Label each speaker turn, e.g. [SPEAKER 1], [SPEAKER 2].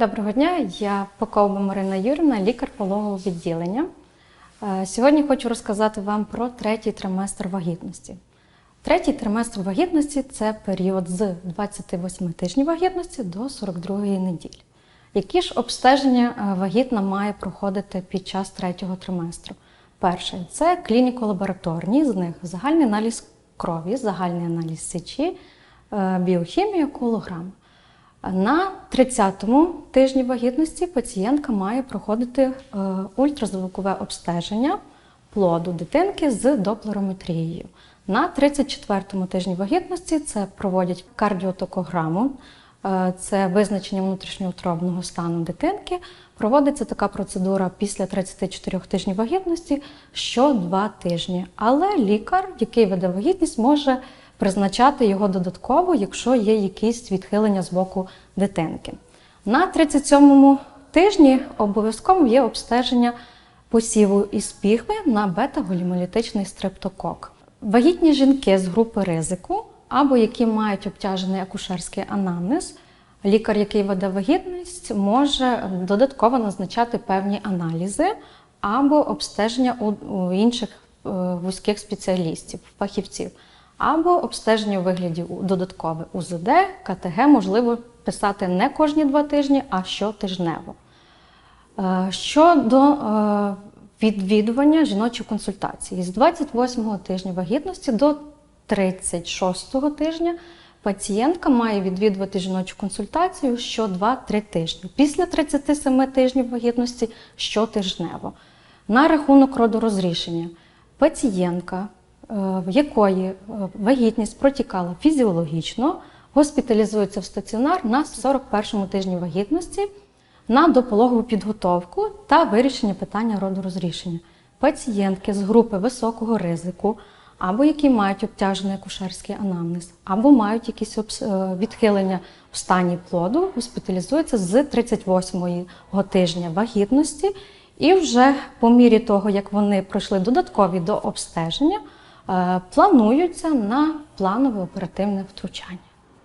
[SPEAKER 1] Доброго дня, я Покова Марина Юрівна, лікар пологового відділення. Е, Сьогодні хочу розказати вам про третій триместр вагітності. Третій триместр вагітності це період з 28 тижнів вагітності до 42 неділі. Які ж обстеження е, вагітна має проходити під час третього триместру? Перше це клініко-лабораторні, з них загальний аналіз крові, загальний аналіз сечі, е, біохімія, колограма. На 30-му тижні вагітності пацієнтка має проходити е, ультразвукове обстеження плоду дитинки з доплерометрією. На 34-му тижні вагітності це проводять кардіотокограму, е, це визначення внутрішньоутробного стану дитинки. Проводиться така процедура після 34 тижнів вагітності що 2 тижні. Але лікар, який веде вагітність, може призначати його додатково, якщо є якісь відхилення з боку дитинки. На 37-му тижні обов'язково є обстеження посіву із пігми на бета-голімолітичний стрептокок. Вагітні жінки з групи ризику або які мають обтяжений акушерський анамнез, лікар, який веде вагітність, може додатково назначати певні аналізи або обстеження у, інших е, вузьких спеціалістів, фахівців, або обстеження у вигляді додаткове УЗД, КТГ можливо писати не кожні два тижні, а щотижнево. Е, Щодо е, відвідування жіночої консультації, з 28 тижня вагітності до 36 тижня пацієнтка має відвідувати жіночу консультацію що 2-3 тижні. Після 37 тижнів вагітності щотижнево. На рахунок родорозрішення пацієнтка, в якої е, вагітність протікала фізіологічно, госпіталізується в стаціонар на 41-му тижні вагітності на допологову підготовку та вирішення питання родорозрішення. Пацієнтки з групи високого ризику, або які мають обтяжений акушерський анамнез, або мають якісь е, відхилення в стані плоду, госпіталізуються з 38-го тижня вагітності, і вже по мірі того, як вони пройшли додаткові до обстеження, е, плануються на планове оперативне втручання.